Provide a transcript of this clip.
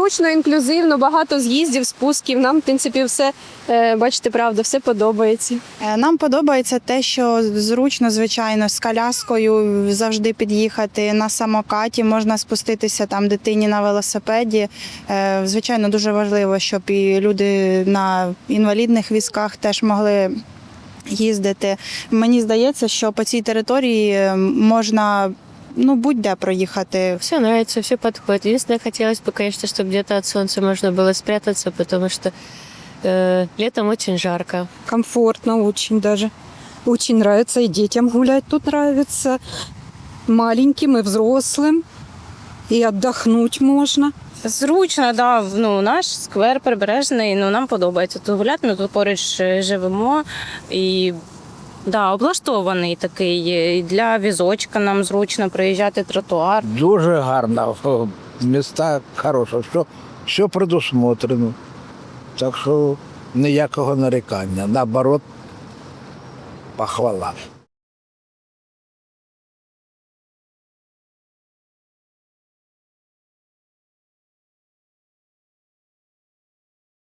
зручно, інклюзивно, багато з'їздів, спусків. Нам, в принципі, все е, бачите, правда, все подобається. Е, Нам подобається те, що зручно, звичайно, з коляскою завжди під'їхати на самокаті, можна спуститися там дитині на велосипеді. Е, Звичайно, дуже важливо, щоб і люди на інвалідних візках теж могли їздити. Мені здається, що по цій території можна ну, будь-де проїхати. Все нравится, все подходит. Единственное, хотелось бы, конечно, чтобы где-то от солнца можно было спрятаться, потому что э, летом очень жарко. комфортно очень даже. Очень нравится и детям гулять тут нравится, маленьким и взрослым. И отдохнуть можно. Зручно, да. Ну, наш сквер прибережний, ну нам подобається тут гуляти. Ми тут поруч е, живемо і да, облаштований такий. Для візочка нам зручно проїжджати тротуар. Дуже гарно. Міста хороші, все, все предусмотрено. Так що ніякого нарікання. Наоборот, похвала.